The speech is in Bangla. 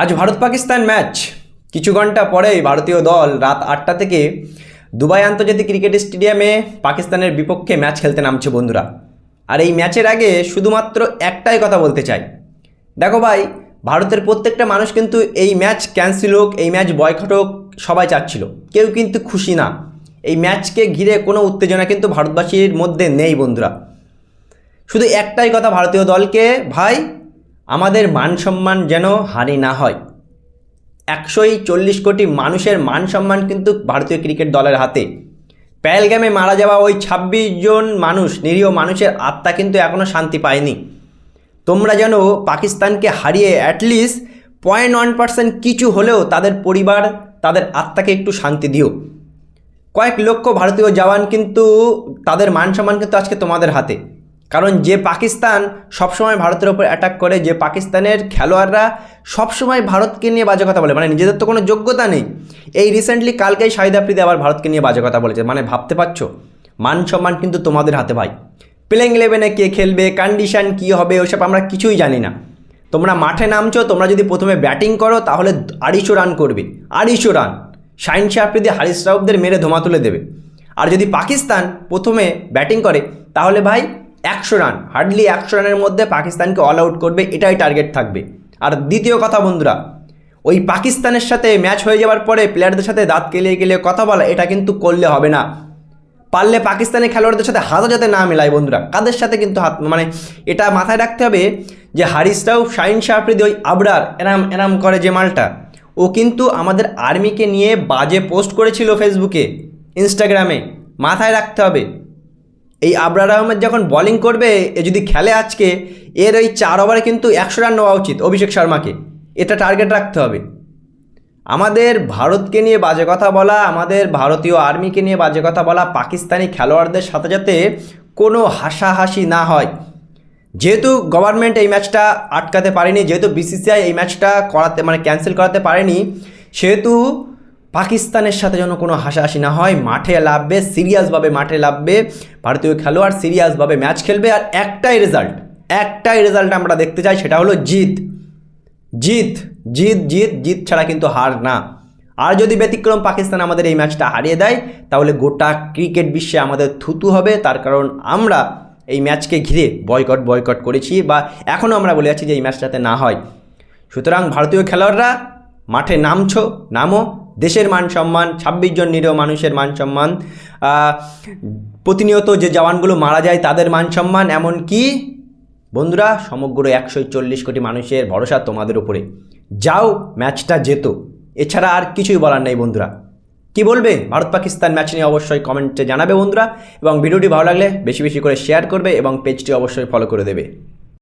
আজ ভারত পাকিস্তান ম্যাচ কিছু ঘণ্টা পরেই ভারতীয় দল রাত আটটা থেকে দুবাই আন্তর্জাতিক ক্রিকেট স্টেডিয়ামে পাকিস্তানের বিপক্ষে ম্যাচ খেলতে নামছে বন্ধুরা। আর এই ম্যাচের আগে শুধুমাত্র একটাই কথা বলতে চাই। দেখো ভাই, ভারতের প্রত্যেকটা মানুষ কিন্তু এই ম্যাচ ক্যান্সেল হোক, এই ম্যাচ বয়কট হোক, সবাই চাচ্ছিল। কেউ কিন্তু খুশি না। এই ম্যাচকে ঘিরে কোনো উত্তেজনা কিন্তু ভারতবাসীর মধ্যে নেই বন্ধুরা। শুধু একটাই কথা ভারতীয় দলকে, ভাই আমাদের মান সম্মান যেন হানি না হয়। একশোই চল্লিশ কোটি মানুষের মান সম্মান কিন্তু ভারতীয় ক্রিকেট দলের হাতে। প্যালগ্যামে মারা যাওয়া ওই ছাব্বিশ জন মানুষ, নিরীহ মানুষের আত্মা কিন্তু এখনও শান্তি পায়নি। তোমরা যেন পাকিস্তানকে হারিয়ে অ্যাটলিস্ট পয়েন্ট ওয়ান পার্সেন্ট কিছু হলেও তাদের পরিবার, তাদের আত্মাকে একটু শান্তি দিও। কয়েক লক্ষ ভারতীয় জওয়ান কিন্তু তাদের মান সম্মান কিন্তু আজকে তোমাদের হাতে। কারণ যে পাকিস্তান সবসময় ভারতের ওপর অ্যাটাক করে, যে পাকিস্তানের খেলোয়াড়রা সবসময় ভারতকে নিয়ে বাজে কথা বলে। মানে নিজেদের তো কোনো যোগ্যতা নেই। এই রিসেন্টলি কালকেই শাহিদ আফ্রিদি আবার ভারতকে নিয়ে বাজে কথা বলেছে। মানে ভাবতে পারছ? মান সম্মান কিন্তু তোমাদের হাতে ভাই। প্লেইং ইলেভেনে কে খেলবে কন্ডিশন কী হবে, ওসব আমরা কিছুই জানি না। তোমরা মাঠে নামছো, তোমরা যদি প্রথমে ব্যাটিং করো, তাহলে আড়াইশো রান করবে। আড়াইশো রান শাহিন শাহ আফ্রিদি, হারিস রাউফদের মেরে ধোমা তুলে দেবে। আর যদি পাকিস্তান প্রথমে ব্যাটিং করে, তাহলে ভাই একশো রান হার্ডলি একশো রানের মধ্যে পাকিস্তানকে অল আউট করবে, এটাই টার্গেট থাকবে। আর দ্বিতীয় কথা বন্ধুরা, ওই পাকিস্তানের সাথে ম্যাচ হয়ে যাওয়ার পরে প্লেয়ারদের সাথে দাঁত কেলিয়ে গেলিয়ে কথা বলা, এটা কিন্তু করলে হবে না। পারলে পাকিস্তানের খেলোয়াড়দের সাথে হাতও যাতে না মেলায় বন্ধুরা, কাদের সাথে কিন্তু হাত মানে এটা মাথায় রাখতে হবে যে হারিসরাও শাহিন শাহ আফ্রিদি ওই আবরার এরাম এরাম করে যে মালটা, ও কিন্তু আমাদের আর্মিকে নিয়ে বাজে পোস্ট করেছিল ফেসবুকে ইনস্টাগ্রামে মাথায় রাখতে হবে। এই আবরার আহমেদ যখন বোলিং করবে, এ যদি খেলে আজকে, এর ওই চার ওভারে কিন্তু একশো রান নেওয়া উচিত অভিষেক শর্মাকে। এটা টার্গেট রাখতে হবে। আমাদের ভারতকে নিয়ে বাজে কথা বলা, আমাদের ভারতীয় আর্মিকে নিয়ে বাজে কথা বলা, পাকিস্তানি খেলোয়াড়দের সাথে যাতে কোনো হাসাহাসি না হয়। যেহেতু গভর্নমেন্ট এই ম্যাচটা আটকাতে পারেনি, যেহেতু বিসিসিআই এই ম্যাচটা করাতে মানে ক্যান্সেল করাতে পারেনি, সেহেতু পাকিস্তানের সাথে যেন কোনো হাসাহাসি না হয়, মাঠে লাভবে, সিরিয়াসভাবে মাঠে লাভবে, ভারতীয় খেলোয়াড় সিরিয়াসভাবে ম্যাচ খেলবে আর একটাই রেজাল্ট একটাই রেজাল্ট আমরা দেখতে চাই সেটা হলো জিত। জিত জিত জিত জিত ছাড়া কিন্তু হার না। আর যদি ব্যতিক্রম পাকিস্তান আমাদের এই ম্যাচটা হারিয়ে দেয়, তাহলে গোটা ক্রিকেট বিশ্বে আমাদের থুতু হবে। তার কারণ আমরা এই ম্যাচকে ঘিরে বয়কট বয়কট করেছি বা এখনও আমরা বলে আছি যে এই ম্যাচটাতে না হয়। সুতরাং ভারতীয় খেলোয়াড়রা মাঠে নামছো, নামো দেশের মান সম্মান, ছাব্বিশ জন নিরীহ মানুষের মান সম্মান প্রতিনিয়ত যে জওয়ানগুলো মারা যায় তাদের মান সম্মান, এমনকি বন্ধুরা, সমগ্র একশো চল্লিশ কোটি মানুষের ভরসা তোমাদের উপরে। যাও, ম্যাচটা যেত এছাড়া আর কিছুই বলার নেই বন্ধুরা। কি বলবে? ভারত পাকিস্তান ম্যাচ নিয়ে অবশ্যই কমেন্টে জানাবে বন্ধুরা এবং ভিডিওটি ভালো লাগলে বেশি বেশি করে শেয়ার করবে এবং পেজটি অবশ্যই ফলো করে দেবে।